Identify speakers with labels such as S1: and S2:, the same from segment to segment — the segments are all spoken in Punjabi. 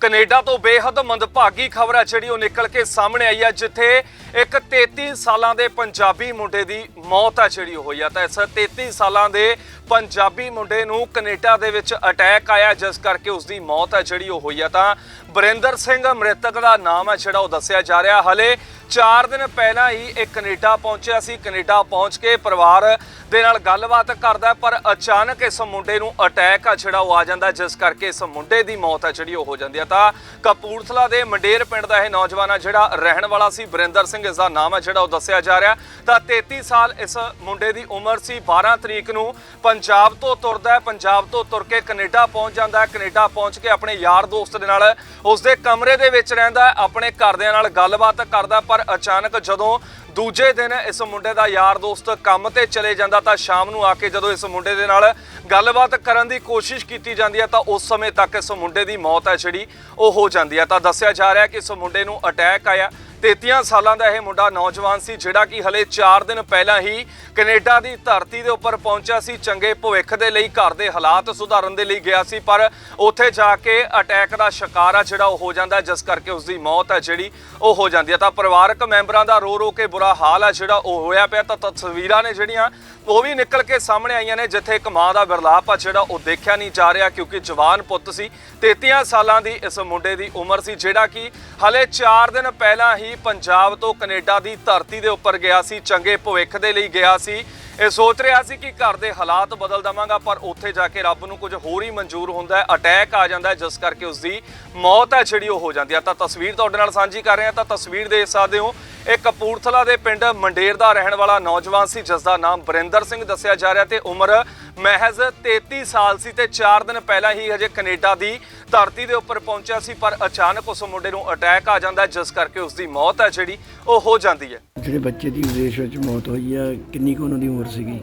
S1: ਕੈਨੇਡਾ ਤੋਂ ਬੇਹੱਦ ਮੰਦਭਾਗੀ ਖਬਰ ਹੈ ਜਿਹੜੀ ਉਹ ਨਿਕਲ ਕੇ ਸਾਹਮਣੇ ਆਈ ਹੈ ਜਿੱਥੇ ਇੱਕ 33 ਸਾਲਾਂ ਦੇ ਪੰਜਾਬੀ ਮੁੰਡੇ ਦੀ ਮੌਤ ਹੈ ਜਿਹੜੀ ਉਹ ਹੋਈ ਹੈ ਤਾਂ ਇਸ 33 ਸਾਲਾਂ ਦੇ ਪੰਜਾਬੀ ਮੁੰਡੇ ਨੂੰ ਕੈਨੇਡਾ ਦੇ ਵਿੱਚ ਅਟੈਕ ਆਇਆ, ਜਿਸ ਕਰਕੇ ਉਸ ਦੀ ਮੌਤ ਹੈ ਜਿਹੜੀ ਉਹ ਹੋਈ ਹੈ ਤਾਂ ਬਰਿੰਦਰ ਸਿੰਘ ਮ੍ਰਿਤਕ ਦਾ ਨਾਮ ਹੈ ਜਿਹੜਾ ਉਹ ਦੱਸਿਆ ਜਾ ਰਿਹਾ। ਹਲੇ 4 ਦਿਨ ਪਹਿਲਾਂ ਹੀ ਇਹ ਕੈਨੇਡਾ ਪਹੁੰਚਿਆ ਸੀ। ਕੈਨੇਡਾ ਪਹੁੰਚ ਕੇ ਪਰਿਵਾਰ ਦੇ ਨਾਲ ਗੱਲਬਾਤ ਕਰਦਾ ਪਰ ਅਚਾਨਕ ਇਸ ਮੁੰਡੇ ਨੂੰ ਅਟੈਕ ਆ, ਜਿਹੜਾ ਉਹ ਆ ਜਾਂਦਾ। ਜਿਸ ਕਰਕੇ ਇਸ ਮੁੰਡੇ ਦੀ ਮੌਤ ਹੈ ਜਿਹੜੀ ਉਹ ਹੋ ਜਾਂਦੀ ਹੈ ਤਾਂ ਕਪੂਰਥਲਾ ਦੇ ਮੰਡੇਰ ਪਿੰਡ ਦਾ ਇਹ ਨੌਜਵਾਨ ਆ, ਜਿਹੜਾ ਰਹਿਣ ਵਾਲਾ ਸੀ। ਬਰਿੰਦਰ ਸਿੰਘ ਇਸ ਦਾ ਨਾਮ ਹੈ ਜਿਹੜਾ ਉਹ ਦੱਸਿਆ ਜਾ ਰਿਹਾ। ਤਾਂ 33 ਸਾਲ ਇਸ ਮੁੰਡੇ ਦੀ ਉਮਰ ਸੀ। 12 ਤਰੀਕ ਨੂੰ ਪੰਜਾਬ ਤੋਂ ਤੁਰਦਾ ਹੈ। ਪੰਜਾਬ ਤੋਂ ਤੁਰ ਕੇ ਕੈਨੇਡਾ ਪਹੁੰਚ ਜਾਂਦਾ ਹੈ। ਕੈਨੇਡਾ ਪਹੁੰਚ ਕੇ ਆਪਣੇ ਯਾਰ ਦੋਸਤ ਦੇ ਨਾਲ ਉਸ ਦੇ ਕਮਰੇ ਦੇ ਵਿੱਚ ਰਹਿੰਦਾ ਆਪਣੇ ਘਰਦਿਆਂ ਨਾਲ ਗੱਲਬਾਤ ਕਰਦਾ ਪਰ ਅਚਾਨਕ ਜਦੋਂ ਦੂਜੇ ਦਿਨ ਇਸ ਮੁੰਡੇ ਦਾ ਯਾਰ ਦੋਸਤ ਕੰਮ ਤੇ ਚਲੇ ਜਾਂਦਾ ਤਾਂ ਸ਼ਾਮ ਨੂੰ ਆ ਕੇ ਜਦੋਂ ਇਸ ਮੁੰਡੇ ਦੇ ਨਾਲ ਗੱਲਬਾਤ ਕਰਨ ਦੀ ਕੋਸ਼ਿਸ਼ ਕੀਤੀ ਜਾਂਦੀ ਹੈ ਤਾਂ ਉਸ ਸਮੇਂ ਤੱਕ ਇਸ ਮੁੰਡੇ ਦੀ ਮੌਤ ਹੈ ਜਿਹੜੀ, ਉਹ ਹੋ ਜਾਂਦੀ ਹੈ। ਤਾਂ ਦੱਸਿਆ ਜਾ ਰਿਹਾ ਕਿ ਇਸ ਮੁੰਡੇ ਨੂੰ ਅਟੈਕ ਆਇਆ। 33 ਸਾਲਾਂ ਦਾ ਇਹ ਮੁੰਡਾ ਨੌਜਵਾਨ ਸੀ, ਜਿਹੜਾ ਕਿ ਹਲੇ 4 ਦਿਨ ਪਹਿਲਾਂ ਹੀ ਕੈਨੇਡਾ ਦੀ ਧਰਤੀ ਦੇ ਉੱਪਰ ਪਹੁੰਚਿਆ ਸੀ, ਚੰਗੇ ਭਵਿੱਖ ਦੇ ਲਈ ਘਰ ਦੇ ਹਾਲਾਤ ਸੁਧਾਰਨ ਦੇ ਲਈ ਗਿਆ ਸੀ, ਪਰ ਉੱਥੇ ਜਾ ਕੇ ਅਟੈਕ ਦਾ ਸ਼ਿਕਾਰ ਆ, ਜਿਹੜਾ ਉਹ ਹੋ ਜਾਂਦਾ, ਜਿਸ ਕਰਕੇ ਉਸ ਦੀ ਮੌਤ ਹੈ ਜਿਹੜੀ ਉਹ ਹੋ ਜਾਂਦੀ ਹੈ ਤਾਂ ਪਰਿਵਾਰਕ ਮੈਂਬਰਾਂ ਦਾ ਰੋ ਰੋ ਕੇ ਬੁਰਾ ਹਾਲ ਹੈ ਜਿਹੜਾ ਉਹ ਹੋਇਆ ਪਿਆ। ਤਾਂ ਤਸਵੀਰਾਂ ਨੇ ਜਿਹੜੀਆਂ ਉਹ ਵੀ ਨਿਕਲ ਕੇ ਸਾਹਮਣੇ ਆਈਆਂ ਨੇ, ਜਿੱਥੇ ਇੱਕ ਮਾਂ ਦਾ ਬਿਰਲਾਪ ਆ, ਜਿਹੜਾ ਉਹ ਦੇਖਿਆ ਨਹੀਂ ਜਾ ਰਿਹਾ, ਕਿਉਂਕਿ ਜਵਾਨ ਪੁੱਤ ਸੀ 33 ਸਾਲਾਂ ਦੀ ਇਸ ਮੁੰਡੇ ਦੀ ਉਮਰ ਸੀ, ਜਿਹੜਾ ਕਿ ਹਲੇ 4 ਦਿਨ ਪਹਿਲਾਂ ਹੀ ਪੰਜਾਬ ਤੋਂ ਕੈਨੇਡਾ ਦੀ ਧਰਤੀ ਦੇ ਉੱਪਰ ਗਿਆ ਸੀ, ਚੰਗੇ ਭਵਿੱਖ ਦੇ ਲਈ ਗਿਆ ਸੀ। ਇਹ ਸੋਚ ਰਿਹਾ ਸੀ ਕਿ ਘਰ ਦੇ ਹਾਲਾਤ ਬਦਲ ਦਵਾਂਗਾ, ਪਰ ਉੱਥੇ ਜਾ ਕੇ ਰੱਬ ਨੂੰ ਕੁਝ ਹੋਰ ਹੀ ਮਨਜ਼ੂਰ ਹੁੰਦਾ ਹੈ, ਅਟੈਕ ਆ ਜਾਂਦਾ ਹੈ, ਜਿਸ ਕਰਕੇ ਉਸ ਦੀ ਮੌਤ ਹੈ, ਜਿਹੜੀ ਉਹ ਹੋ ਜਾਂਦੀ ਹੈ। ਤਾਂ ਤਸਵੀਰ ਤੁਹਾਡੇ ਨਾਲ ਸਾਂਝੀ ਕਰ ਰਹੇ ਹਾਂ, ਤਾਂ ਤਸਵੀਰ ਦੇਖ ਸਕਦੇ ਹੋ ਇਹ ਕਪੂਰਥਲਾ ਦੇ ਪਿੰਡ ਮੰਡੇਰ ਦਾ ਰਹਿਣ ਵਾਲਾ ਨੌਜਵਾਨ ਸੀ ਜਿਸ ਦਾ ਨਾਮ ਬਰਿੰਦਰ ਸਿੰਘ ਦੱਸਿਆ ਜਾ ਰਿਹਾ ਤੇ ਉਮਰ ਮਹਿਜ਼ 33 ਸਾਲ ਸੀ ਤੇ 4 ਦਿਨ ਪਹਿਲਾਂ ਹੀ ਹਜੇ ਕੈਨੇਡਾ ਦੀ ਧਰਤੀ ਦੇ ਉੱਪਰ ਪਹੁੰਚਿਆ ਸੀ ਪਰ ਅਚਾਨਕ ਉਸ ਮੁੰਡੇ ਨੂੰ ਅਟੈਕ ਆ ਜਾਂਦਾ ਹੈ ਜਿਸ ਕਰਕੇ ਉਸ ਦੀ ਮੌਤ ਹੈ ਜਿਹੜੀ ਉਹ ਹੋ ਜਾਂਦੀ ਹੈ।
S2: ਜਿਹੜੇ ਬੱਚੇ ਦੀ ਵਿਦੇਸ਼ ਵਿੱਚ ਮੌਤ ਹੋਈ ਆ ਕਿੰਨੀ ਕੁ ਉਹਨਾਂ ਦੀ ਉਮਰ ਸੀਗੀ?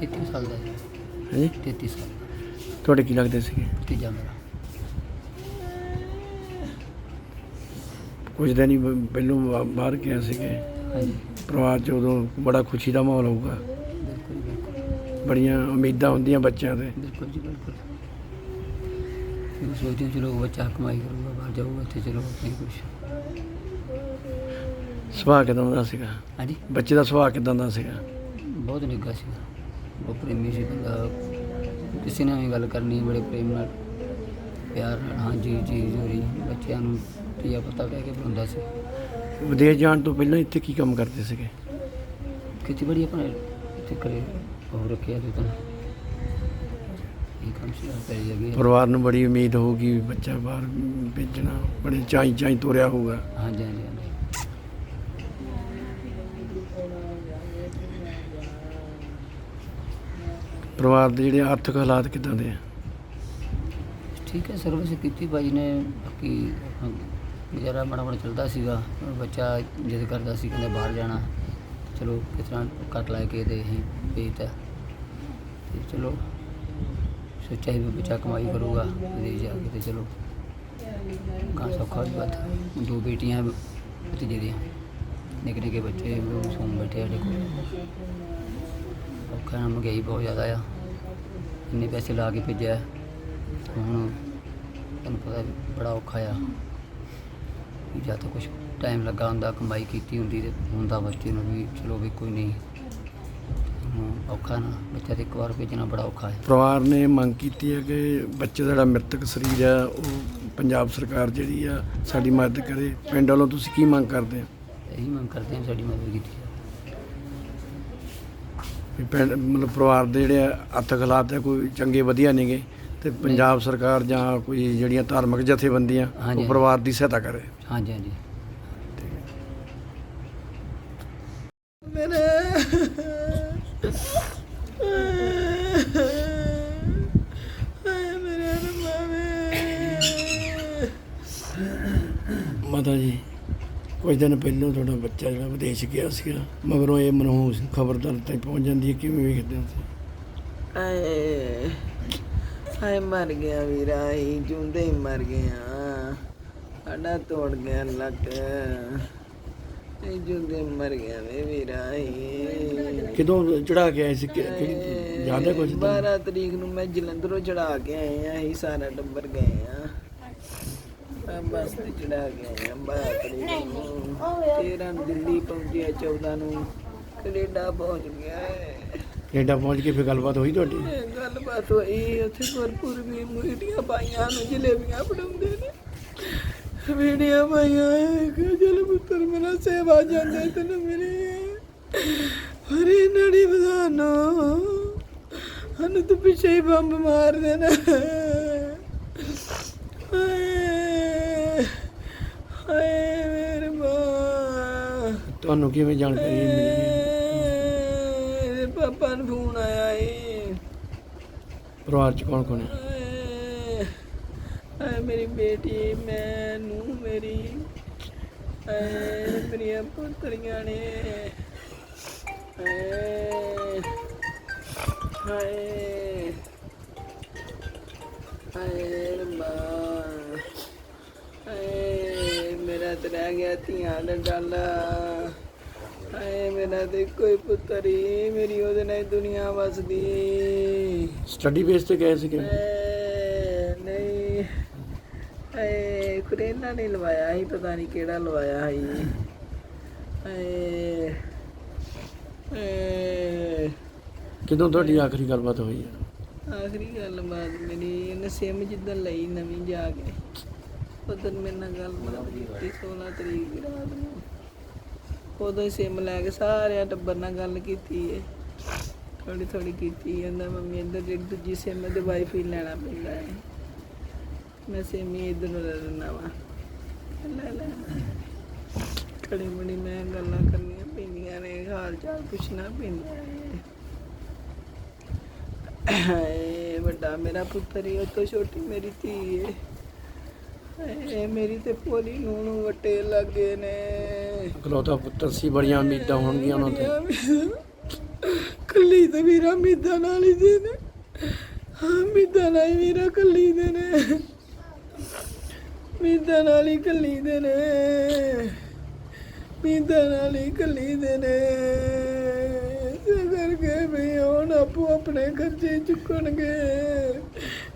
S3: 33 ਸਾਲ ਦਾ
S2: ਹਾਂਜੀ
S3: 33 ਸਾਲ।
S2: ਤੁਹਾਡੇ ਕੀ ਲੱਗਦੇ ਸੀਗੇ?
S3: ਤੀਜਾ ਮੇਰਾ
S2: ਕੁਝ ਦਿਨ ਹੀ ਬ- ਪਹਿਲੋਂ ਬਾ- ਬਾਹਰ ਗਿਆ ਸੀਗੇ।
S3: ਹਾਂਜੀ।
S2: ਪਰਿਵਾਰ 'ਚ ਉਦੋਂ ਬੜਾ ਖੁਸ਼ੀ ਦਾ ਮਾਹੌਲ ਹੋਊਗਾ।
S3: ਬਿਲਕੁਲ
S2: ਬੜੀਆਂ ਉਮੀਦਾਂ ਹੁੰਦੀਆਂ ਬੱਚਿਆਂ ਤੇ।
S3: ਬਿਲਕੁਲ ਜੀ ਬਿਲਕੁਲ। ਸੋਚਦੇ ਹਾਂ ਚਲੋ ਬੱਚਾ ਕਮਾਈ ਕਰੂਗਾ ਬਾਹਰ ਜਾਊਗਾ ਇੱਥੇ ਚਲੋ ਆਪਣੀ ਕੁਛ।
S2: ਸੁਭਾਅ ਕਿਦਾਂ ਦਾ ਸੀਗਾ?
S3: ਹਾਂਜੀ?
S2: ਬੱਚੇ ਦਾ ਸੁਭਾਅ ਕਿਦਾਂ ਦਾ ਸੀਗਾ?
S3: ਬਹੁਤ ਨਿੱਘਾ ਸੀ ਉਹ ਪ੍ਰੇਮੀ ਸੀ ਬੰਦਾ। ਕਿਸੇ ਨਾਲ ਵੀ ਗੱਲ ਕਰਨੀ ਬੜੇ ਪ੍ਰੇਮ ਨਾਲ ਪਿਆਰ ਨਾਲ ਹਾਂਜੀ ਜੀ ਜੋਰੀ ਬੱਚਿਆਂ ਨੂੰ। ਧੀਆ ਪਤਾ ਕਹਿ ਕੇ ਬੁਲਾਉਂਦਾ ਸੀ।
S2: ਵਿਦੇਸ਼ ਜਾਣ ਤੋਂ ਪਹਿਲਾਂ ਇੱਥੇ ਕੀ ਕੰਮ ਕਰਦੇ ਸੀਗੇ?
S3: ਖੇਤੀਬਾੜੀ ਆਪਣੇ ਇੱਥੇ ਕਰੇ ਉਹ ਰੱਖਿਆ ਤੇ ਤਾਂ। ਇਹ ਕੰਮ ਸੀ ਪੈ ਜਗੀ
S2: ਪਰਿਵਾਰ ਨੂੰ ਬੜੀ ਉਮੀਦ ਹੋਊਗੀ ਵੀ ਬੱਚਾ ਬਾਹਰ ਭੇਜਣਾ ਬੜੇ ਚਾਈ ਚਾਈ ਤੋਰਿਆ ਹੋਊਗਾ।
S3: ਹਾਂਜੀ ਹਾਂਜੀ ਹਾਂਜੀ।
S2: ਪਰਿਵਾਰ ਦੇ ਜਿਹੜੇ ਆਰਥਿਕ ਹਾਲਾਤ ਕਿਦਾਂ ਦੇ ਆ?
S3: ਠੀਕ ਹੈ ਸਰਵਿਸ ਕੀਤੀ ਭਾਜੀ ਨੇ ਬਾਕੀ ਆਪਣਾ ਗੁਜ਼ਾਰਾ ਮਾੜਾ ਮਾੜਾ ਚੱਲਦਾ ਸੀਗਾ, ਬੱਚਾ ਜਿੱਦ ਕਰਦਾ ਸੀ ਕਹਿੰਦਾ ਬਾਹਰ ਜਾਣਾ, ਚਲੋ ਕਿਸ ਤਰ੍ਹਾਂ ਕੱਟ ਲੈ ਕੇ ਤੇ ਅਸੀਂ ਭੇਜਤਾ। ਤੇ ਚਲੋ, ਸੋਚਿਆ ਸੀ ਵੀ ਬੱਚਾ ਕਮਾਈ ਕਰੂਗਾ, ਵਿਦੇਸ਼ ਜਾ ਕੇ ਤੇ ਚਲੋ। ਕਾਂ ਸੌਖਾ ਵੀ ਬਾਤ ਦੋ ਬੇਟੀਆਂ, ਭਤੀਜੇ ਦੀਆਂ, ਨਿੱਕੇ ਨਿੱਕੇ ਬੱਚੇ, ਉਹ ਸੌਂ ਬੈਠੇ ਸਾਡੇ ਕੋਲ। ਔਖਾ ਨਾ ਮਹਿੰਗਾਈ ਬਹੁਤ ਜ਼ਿਆਦਾ ਆ। ਇੰਨੇ ਪੈਸੇ ਲਾ ਕੇ ਭੇਜਿਆ। ਹੁਣ ਤੁਹਾਨੂੰ ਪਤਾ ਬੜਾ ਔਖਾ ਆ। ਜਾਂ ਤਾਂ ਕੁਝ ਟਾਈਮ ਲੱਗਾ ਹੁੰਦਾ ਕਮਾਈ ਕੀਤੀ ਹੁੰਦੀ ਤੇ ਹੁੰਦਾ ਬੱਚੇ ਨੂੰ ਵੀ ਚਲੋ ਵੀ ਕੋਈ ਨਹੀਂ। ਹੁਣ ਔਖਾ ਨਾ ਬੱਚਾ ਤੇ ਇੱਕ ਵਾਰ ਭੇਜਣਾ ਬੜਾ ਔਖਾ ਹੈ।
S2: ਪਰਿਵਾਰ ਨੇ ਮੰਗ ਕੀਤੀ ਹੈ ਕਿ ਬੱਚੇ ਦਾ ਜਿਹੜਾ ਮ੍ਰਿਤਕ ਸਰੀਰ ਆ ਉਹ ਪੰਜਾਬ ਸਰਕਾਰ ਜਿਹੜੀ ਆ ਸਾਡੀ ਮਦਦ ਕਰੇ। ਪਿੰਡ ਵੱਲੋਂ ਤੁਸੀਂ ਕੀ ਮੰਗ ਕਰਦੇ ਆ
S3: ਇਹੀ ਮੰਗ ਕਰਦੇ ਹਾਂ ਸਾਡੀ ਮਦਦ ਕੀਤੀ ਜਾਵੇ।
S2: ਵੀ ਪਿੰਡ ਮਤਲਬ ਪਰਿਵਾਰ ਦੇ ਜਿਹੜੇ ਆਰਥਿਕ ਹਾਲਾਤ ਆ ਕੋਈ ਚੰਗੇ ਵਧੀਆ ਨਹੀਂਗੇ ਤੇ ਪੰਜਾਬ ਸਰਕਾਰ ਜਾਂ ਕੋਈ ਜਿਹੜੀਆਂ ਧਾਰਮਿਕ ਜਥੇਬੰਦੀਆਂ
S3: ਹਾਂਜੀ।
S2: ਉਹ ਪਰਿਵਾਰ ਦੀ ਸਹਾਇਤਾ ਕਰੇ
S3: ਹਾਂਜੀ ਹਾਂਜੀ
S2: ਮਾਤਾ ਜੀ ਕੁਝ ਦਿਨ ਪਹਿਲਾਂ ਤੁਹਾਡਾ ਬੱਚਾ ਜਿਹੜਾ ਵਿਦੇਸ਼ ਗਿਆ ਸੀਗਾ ਮਗਰੋਂ ਇਹ ਮਨਹੂਸ ਖਬਰ ਤੁਹਾਡੇ ਤੱਕ ਪਹੁੰਚ ਜਾਂਦੀ ਹੈ ਕਿਵੇਂ ਵੇਖਦੇ ਹੋ ਤੁਸੀਂ?
S4: ਆਏ ਹਾਏ ਮਰ ਗਿਆ ਵੀਰਾ ਹੀ ਜੁੰਦੇ ਹੀ ਮਰ ਗਿਆ ਸਾਡਾ ਤੋੜ ਗਿਆ ਲੱਕ। ਇਹ ਜੁੰਦੇ ਮਰ ਗਿਆ ਵੇ ਵੀਰਾ ਹੀ
S2: ਕਿਦੋਂ ਚੜਾ ਕੇ ਆਏ ਸੀ? ਕਿ- ਕਿਹੜੀ ਹੈ ਕੁਝ
S4: 12 ਤਰੀਕ ਨੂੰ ਮੈਂ ਜਲੰਧਰੋਂ ਚੜਾ ਕੇ ਆਏ ਆ ਅਸੀਂ ਸਾਰਾ ਟੱਬਰ ਗਏ ਆ ਮੈਂ ਬੱਸ ਤੇ ਚੜਾ ਗਿਆ ਬਾਰਾਂ ਤਰੀਕ ਨੂੰ। 13 ਨੂੰ ਦਿੱਲੀ ਪਹੁੰਚਿਆ 14 ਨੂੰ। ਕੈਨੇਡਾ ਪਹੁੰਚ ਗਿਆ ਹੈ
S2: ਕੈਨੇਡਾ ਪਹੁੰਚ ਕੇ ਫਿਰ ਗੱਲਬਾਤ ਹੋਈ ਤੁਹਾਡੀ?
S4: ਗੱਲਬਾਤ ਹੋਈ ਉੱਥੇ ਭਰਪੂਰ ਵੀ ਮੀਡੀਆ ਪਾਈਆਂ ਨੂੰ ਜਲੇਬੀਆਂ ਫੜਾਉਂਦੇ ਨੇ। ਮੀਡੀਆ ਪਾਈਆਂ ਕਿ ਜਲ ਪੁੱਤਰ ਮੇਰਾ ਸੇਵਾ ਜਾਂਦੇ ਤੈਨੂੰ ਮਿਲੀ। ਹਰੀ ਨੜੀ ਬਦਾਨੋ ਹਨ ਤੂੰ ਪਿੱਛੇ ਹੀ ਬੰਬ ਮਾਰ ਦੇਣਾ। ਹਾਏ ਹਾਏ ਮੇਰੇ ਮਾਂ।
S2: ਤੁਹਾਨੂੰ ਕਿਵੇਂ ਜਾਣਕਾਰੀ ਮਿਲੀ?
S4: ਪਾਪਾ ਨੂੰ ਫੋਨ ਆਇਆ ਏ।
S2: ਪਰਿਵਾਰ ਚ ਕੌਣ ਕੌਣ ਹੈ?
S4: ਆਏ ਆਏ ਮੇਰੀ ਬੇਟੀ ਮੈਂ ਨੂੰ ਮੇਰੀ ਆਏ ਮੇਰੀਆਂ ਪੁੱਤਰੀਆਂ ਨੇ ਆਏ ਹਾਏ ਹਾਏ ਮਾਂ ਹਾਏ ਮੇਰਾ ਤੇ ਰਹਿ ਗਿਆ ਧੀਆਂ ਦਾ ਡਾਲਾ। ਹਾਏ ਮੇਰਾ ਤੇ ਕੋਈ ਪੁੱਤਰ ਹੀ ਮੇਰੀ ਉਹਦੇ ਨਾਲ ਹੀ ਦੁਨੀਆ ਵਸਦੀ।
S2: ਸਟੱਡੀ ਬੇਸ ਤੇ ਗਏ ਸੀਗੇ।
S4: ਐ, ਨਹੀਂ ਐ ਕੁਰੇਨਾ ਨੇ ਲਵਾਇਆ ਸੀ ਪਤਾ ਨਹੀਂ ਕਿਹੜਾ ਲਵਾਇਆ ਸੀ। ਐ ਐ।
S2: ਕਿਦੋਂ ਤੁਹਾਡੀ ਆਖਰੀ ਗੱਲਬਾਤ ਹੋਈ ਹੈ
S4: ਆਖਰੀ ਗੱਲ ਬਾਤ ਮੇਰੀ ਇਹਨੇ ਸਿਮ ਜਿੱਦਣ ਲਈ ਨਵੀਂ ਜਾ ਕੇ ਉਦੋਂ ਮੇਰੇ ਨਾਲ ਗੱਲ ਬਾਤ ਕੀਤੀ 16 ਤਰੀਕ ਦੀ ਰਾਤ ਨੂੰ। ਉਦੋਂ ਹੀ ਸਿਮ ਲੈ ਕੇ ਸਾਰਿਆਂ ਟੱਬਰ ਨਾਲ ਗੱਲ ਕੀਤੀ ਏ। ਥੋੜੀ ਥੋੜੀ ਕੀਤੀ ਕਹਿੰਦਾ ਮੰਮੀ ਇੱਧਰ ਜਿਹੜੀ ਦੂਜੀ ਸਿਮ ਦੇ ਵਾਈਫਾਈ ਲੈਣਾ ਪੈਂਦਾ ਹੈ ਮੈਂ ਸਿਮ ਹੀ ਇੱਧਰ ਨੂੰ ਲੈ ਲੈਣਾ ਵਾ। ਲੈ ਲੈ। ਕੜੀ ਬੜੀ ਮੈਂ ਗੱਲਾਂ ਕਰਨੀਆਂ ਪੈਂਦੀਆਂ ਨੇ, ਹਾਲ ਚਾਲ ਪੁੱਛਣਾ ਪੈਂਦਾ ਹੈ ਵੱਡਾ ਮੇਰਾ ਪੁੱਤਰ ਹੀ ਉਹ ਤੋਂ ਛੋਟੀ ਮੇਰੀ ਧੀ ਏ। ਹਾਏ, ਮੇਰੀ ਤੇ ਪੋਲੀ ਨੂੰ ਨੂੰ ਵਟੇ ਲੱਗੇ ਨੇ।
S2: ਇਕਲੌਤਾ ਪੁੱਤਰ ਸੀ ਬੜੀਆਂ ਉਮੀਦਾਂ ਹੋਣਗੀਆਂ ਉਹਨਾਂ ਤੇ।
S4: ਕੱਲੀ ਤੇ ਵੀਰਾ ਮਿੱਦਾਂ ਨਾਲ ਹੀ ਦੇ ਨੇ। ਹਾਂ ਮਿੱਦਾਂ ਨਾਲ ਹੀ ਵੀਰਾ ਕੱਲੀ ਦੇ ਨੇ। ਮਿੱਦਾਂ ਨਾਲ ਹੀ ਕੱਲੀ ਦੇ ਨੇ। ਮਿੱਦਾਂ ਨਾਲ ਹੀ ਕੱਲੀ ਦੇ ਨੇ। ਇਸੇ ਕਰਕੇ ਵੀ ਹੁਣ ਆਪੋ ਆਪਣੇ ਖਰਚੇ ਚੁੱਕਣਗੇ।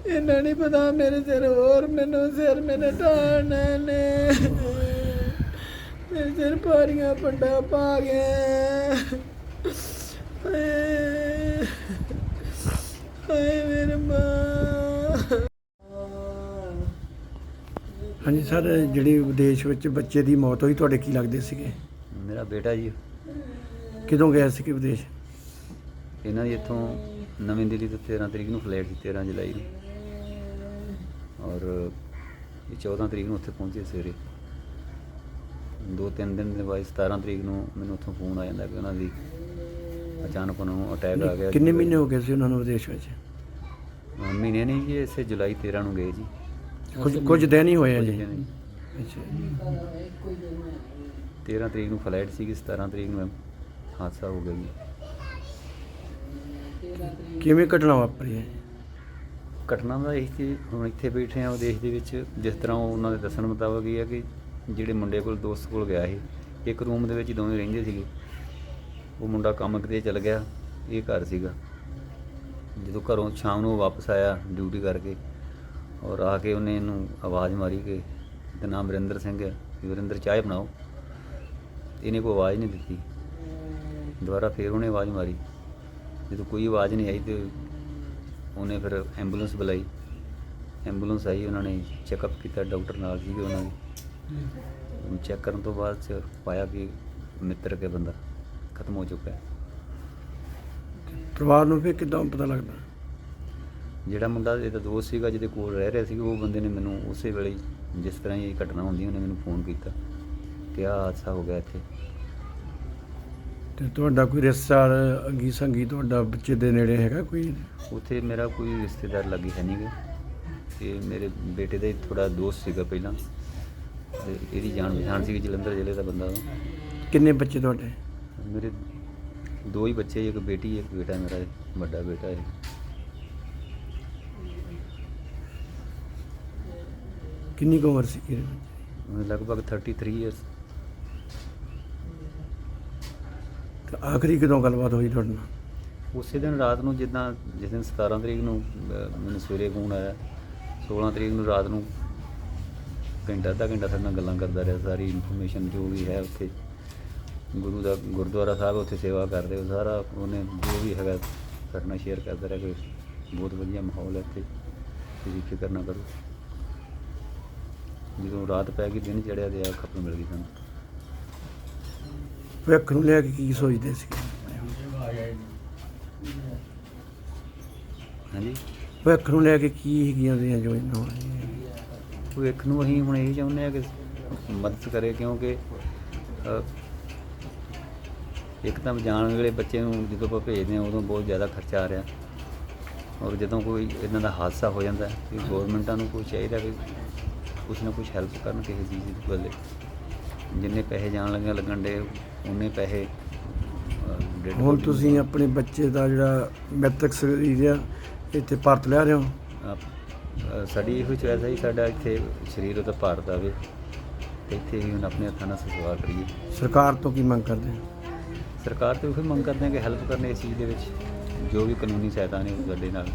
S4: ਇਹਨਾਂ ਨਹੀਂ ਪਤਾ ਮੇਰੇ ਸਿਰ ਹੋਰ ਮੈਨੂੰ ਸਿਰ ਮੇਰੇ ਢਾਣਾ ਨੇ। ਮੇਰੇ ਸਿਰ ਭਾਰੀਆਂ ਪੰਡਾ ਪਾ ਗਿਆ ਹਾਏ ਹਾਏ ਮੇਰੇ ਮਾਂ।
S2: ਹਾਂਜੀ ਸਰ ਜਿਹੜੀ ਵਿਦੇਸ਼ ਵਿੱਚ ਬੱਚੇ ਦੀ ਮੌਤ ਹੋਈ ਤੁਹਾਡੇ ਕੀ ਲੱਗਦੇ ਸੀਗੇ?
S5: ਮੇਰਾ ਬੇਟਾ ਜੀ।
S2: ਕਿਦੋਂ ਗਏ ਸੀਗੇ ਵਿਦੇਸ਼?
S5: ਇਹਨਾਂ ਦੀ ਇੱਥੋਂ ਨਵੀਂ ਦਿੱਲੀ ਤੋਂ 13 ਤਰੀਕ ਨੂੰ ਫਲਾਈਟ ਸੀ 13 ਜੁਲਾਈ ਨੂੰ। ਔਰ ਇਹ 14 ਤਰੀਕ ਨੂੰ ਉੱਥੇ ਪਹੁੰਚੇ ਸਵੇਰੇ। ਦੋ ਤਿੰਨ ਦਿਨ ਦੇ ਬਾਅਦ 17 ਤਰੀਕ ਨੂੰ ਮੈਨੂੰ ਉੱਥੋਂ ਫੋਨ ਆ ਜਾਂਦਾ ਕਿ ਉਹਨਾਂ ਦੀ ਅਚਾਨਕ ਉਹਨਾਂ ਨੂੰ ਅਟੈਕ ਆ ਗਿਆ
S2: ਕਿੰਨੇ ਮਹੀਨੇ ਹੋ ਗਏ ਸੀ ਉਹਨਾਂ ਨੂੰ ਵਿਦੇਸ਼ ਵਿੱਚ?
S5: ਅਹ ਮਹੀਨੇ ਨਹੀਂ ਜੀ ਇਸੇ ਜੁਲਾਈ 13 ਨੂੰ ਗਏ ਜੀ।
S2: ਕੁਝ ਕੁਝ ਦਿਨ ਹੀ ਹੋਏ ਆ ਜੀ। ਅੱਛਾ।
S5: 13 ਤਰੀਕ ਨੂੰ ਫਲਾਈਟ ਸੀਗੀ 17 ਤਰੀਕ ਨੂੰ ਹਾਦਸਾ ਹੋ ਗਿਆ ਜੀ।
S2: ਕਿਵੇਂ ਘਟਨਾ ਵਾਪਰੀ ਹੈ?
S5: ਘਟਨਾ ਦਾ ਇਹ ਸੀ ਹੁਣ ਇੱਥੇ ਬੈਠੇ ਆ ਉਹ ਦੇਸ਼ ਦੇ ਵਿੱਚ ਜਿਸ ਤਰ੍ਹਾਂ ਉਹ ਉਹਨਾਂ ਦੇ ਦੱਸਣ ਮੁਤਾਬਕ ਇਹ ਹੈ ਕਿ ਜਿਹੜੇ ਮੁੰਡੇ ਕੋਲ ਦੋਸਤ ਕੋਲ ਗਿਆ ਸੀ, ਇੱਕ ਰੂਮ ਦੇ ਵਿੱਚ ਦੋਵੇਂ ਰਹਿੰਦੇ ਸੀਗੇ। ਉਹ ਮੁੰਡਾ ਕੰਮ ਕਿਤੇ ਚਲ ਗਿਆ, ਇਹ ਘਰ ਸੀਗਾ। ਜਦੋਂ ਘਰੋਂ ਸ਼ਾਮ ਨੂੰ ਵਾਪਸ ਆਇਆ ਡਿਊਟੀ ਕਰਕੇ, ਔਰ ਆ ਕੇ ਉਹਨੇ ਇਹਨੂੰ ਆਵਾਜ਼ ਮਾਰੀ ਕਿ ਤੇ ਨਾਮ ਵਰਿੰਦਰ ਸਿੰਘ ਹੈ ਵਰਿੰਦਰ ਚਾਹ ਬਣਾਓ। ਇਹਨੇ ਕੋਈ ਆਵਾਜ਼ ਨਹੀਂ ਦਿੱਤੀ। ਦੁਬਾਰਾ ਫੇਰ ਉਹਨੇ ਆਵਾਜ਼ ਮਾਰੀ। ਜਦੋਂ ਕੋਈ ਆਵਾਜ਼ ਨਹੀਂ ਆਈ ਤੇ ਉਹਨੇ ਫਿਰ ਐਂਬੂਲੈਂਸ ਬੁਲਾਈ। ਐਂਬੂਲੈਂਸ ਆਈ, ਉਹਨਾਂ ਨੇ ਚੈੱਕਅਪ ਕੀਤਾ, ਡਾਕਟਰ ਨਾਲ ਸੀਗੇ ਉਹਨਾਂ ਦੇ। ਚੈੱਕ ਕਰਨ ਤੋਂ ਬਾਅਦ ਚ ਪਾਇਆ ਕਿ ਮਿੱਤਰ ਕੇ ਬੰਦਾ ਖਤਮ ਹੋ ਚੁੱਕਾ ਹੈ।
S2: ਪਰਿਵਾਰ ਨੂੰ ਫਿਰ ਕਿਦਾਂ ਪਤਾ ਲੱਗਦਾ?
S5: ਜਿਹੜਾ ਮੁੰਡਾ ਇਹਦਾ ਦੋਸਤ ਸੀਗਾ ਜਿਹਦੇ ਕੋਲ ਰਹਿ ਰਿਹਾ ਸੀ ਉਹ ਬੰਦੇ ਨੇ ਮੈਨੂੰ ਉਸੇ ਵੇਲੇ ਹੀ ਜਿਸ ਤਰ੍ਹਾਂ ਹੀ ਇਹ ਘਟਨਾ ਹੁੰਦੀ ਉਹਨੇ ਮੈਨੂੰ ਫੋਨ ਕੀਤਾ ਕਿ ਆਹ ਹਾਦਸਾ ਹੋ ਗਿਆ ਇੱਥੇ।
S2: ਤੇ ਤੁਹਾਡਾ ਕੋਈ ਰਿਸ਼ਤੇਦਾਰ ਅੰਗੀ ਸੰਗੀ ਤੁਹਾਡਾ ਬੱਚੇ ਦੇ ਨੇੜੇ ਹੈਗਾ ਕੋਈ?
S5: ਉੱਥੇ ਮੇਰਾ ਕੋਈ ਰਿਸ਼ਤੇਦਾਰ ਲੱਗੀ ਹੈ ਨਹੀਂਗਾ ਤੇ ਮੇਰੇ ਬੇਟੇ ਦਾ ਹੀ ਥੋੜਾ ਦੋਸਤ ਸੀਗਾ ਪਹਿਲਾਂ। ਤੇ ਇਹਦੀ ਜਾਣ ਪਛਾਣ ਸੀਗੀ ਜਲੰਧਰ ਜ਼ਿਲ੍ਹੇ ਦਾ ਬੰਦਾ ਉਹ।
S2: ਕਿੰਨੇ ਬੱਚੇ ਤੁਹਾਡੇ?
S5: ਮੇਰੇ ਦੋ ਹੀ ਬੱਚੇ ਇੱਕ ਬੇਟੀ ਇੱਕ ਬੇਟਾ ਮੇਰਾ ਵੱਡਾ ਬੇਟਾ ਹੈ
S2: ਕਿੰਨੀ ਕੁ ਉਮਰ ਸੀ ਇਹਦੀ?
S5: ਉਹਨੂੰ ਲਗਭਗ 33 ਇਅਰਸ
S2: ਤੇ ਆਖਰੀ ਕਦੋਂ ਗੱਲਬਾਤ ਹੋਈ ਤੁਹਾਡੇ ਨਾਲ?
S5: ਉਸੇ ਦਿਨ ਰਾਤ ਨੂੰ ਜਿੱਦਾਂ ਜਿਸ ਦਿਨ 17 ਤਰੀਕ ਨੂੰ ਅਹ, ਮੈਨੂੰ ਸਵੇਰੇ ਫੋਨ ਆਇਆ। 16 ਤਰੀਕ ਨੂੰ ਰਾਤ ਨੂੰ ਘੰਟਾ ਅੱਧਾ ਘੰਟਾ ਸਾਡੇ ਨਾਲ ਗੱਲਾਂ ਕਰਦਾ ਰਿਹਾ ਸਾਰੀ ਇਨਫੋਰਮੇਸ਼ਨ ਜੋ ਵੀ ਹੈ ਉੱਥੇ ਗੁਰੂ ਦਾ ਗੁਰਦੁਆਰਾ ਸਾਹਿਬ ਉੱਥੇ ਸੇਵਾ ਕਰਦੇ ਉਹ ਸਾਰਾ ਉਹਨੇ ਜੋ ਵੀ ਹੈਗਾ ਸਾਡੇ ਨਾਲ ਸ਼ੇਅਰ ਕਰਦਾ ਰਿਹਾ ਕਿ ਬਹੁਤ ਵਧੀਆ ਮਾਹੌਲ ਹੈ ਇੱਥੇ ਤੁਸੀਂ ਫਿਕਰ ਨਾ ਕਰੋ। ਜਦੋਂ ਰਾਤ ਪੈ ਗਈ ਦਿਨ ਚੜਿਆ ਤੇ ਆ ਖਬਰ ਮਿਲ ਗਈ ਸਾਨੂੰ।
S2: ਭਵਿੱਖ ਨੂੰ ਲੈ ਕੇ ਕੀ ਸੋਚਦੇ ਸੀ?
S5: ਹਾਂਜੀ?
S2: ਭਵਿੱਖ ਨੂੰ ਲੈ ਕੇ ਕੀ ਹੈਗੀਆਂ ਉਹਦੀਆਂ ਯੋਜਨਾਵਾਂ
S5: ਭਵਿੱਖ ਨੂੰ ਅਸੀਂ ਹੁਣ ਇਹ ਚਾਹੁੰਦੇ ਆ ਕਿ ਮਦਦ ਕਰੇ ਕਿਉਂਕਿ ਇੱਕ ਤਾਂ ਜਾਣ ਵੇਲੇ ਬੱਚੇ ਨੂੰ ਜਦੋਂ ਆਪਾਂ ਭੇਜਦੇ ਹਾਂ ਉਦੋਂ ਬਹੁਤ ਜ਼ਿਆਦਾ ਖਰਚਾ ਆ ਰਿਹਾ। ਔਰ ਜਦੋਂ ਕੋਈ ਇਦਾਂ ਦਾ ਹਾਦਸਾ ਹੋ ਜਾਂਦਾ ਹੈ ਕਿ ਗਵਰਨਮੈਂਟਾਂ ਨੂੰ ਕੋਈ ਚਾਹੀਦਾ ਕਿ ਕੁਛ ਨਾ ਕੁਛ ਹੈਲਪ ਕਰਨ ਕਿਸੇ ਚੀਜ਼ ਦੀ ਬਦਲੇ। ਜਿੰਨੇ ਪੈਸੇ ਜਾਣ ਲੱਗਿਆ ਲੱਗਣ ਦੇ ਉਹਨੇ ਪੈਸੇ
S2: ਹੁਣ ਤੁਸੀਂ ਆਪਣੇ ਬੱਚੇ ਦਾ ਜਿਹੜਾ ਮੈਟ੍ਰਿਕ ਸਰੀਰ ਆ ਇੱਥੇ ਭਾਰਤ ਲਿਆ ਰਹੇ ਹੋ?
S5: ਸਾਡੀ ਇਹੋ ਚੋਇਸ ਹੈ ਜੀ ਸਾਡਾ ਇੱਥੇ ਸਰੀਰ ਉਹਦਾ ਭਾਰਤ ਆਵੇ ਤੇ ਇੱਥੇ ਹੀ ਹੁਣ ਆਪਣੇ ਹੱਥਾਂ ਨਾਲ ਸੇਵਾ ਕਰੀਏ।
S2: ਸਰਕਾਰ ਤੋਂ ਕੀ ਮੰਗ ਕਰਦੇ ਹੋ?
S5: ਸਰਕਾਰ ਤੋਂ ਇਹੋ ਮੰਗ ਕਰਦੇ ਹਾਂ ਕਿ ਹੈਲਪ ਕਰਨੇ ਇਸ ਚੀਜ਼ ਦੇ ਵਿੱਚ ਜੋ ਵੀ ਕਾਨੂੰਨੀ ਸਹਾਇਤਾ ਨੇ ਉਹ ਸਾਡੇ ਨਾਲ।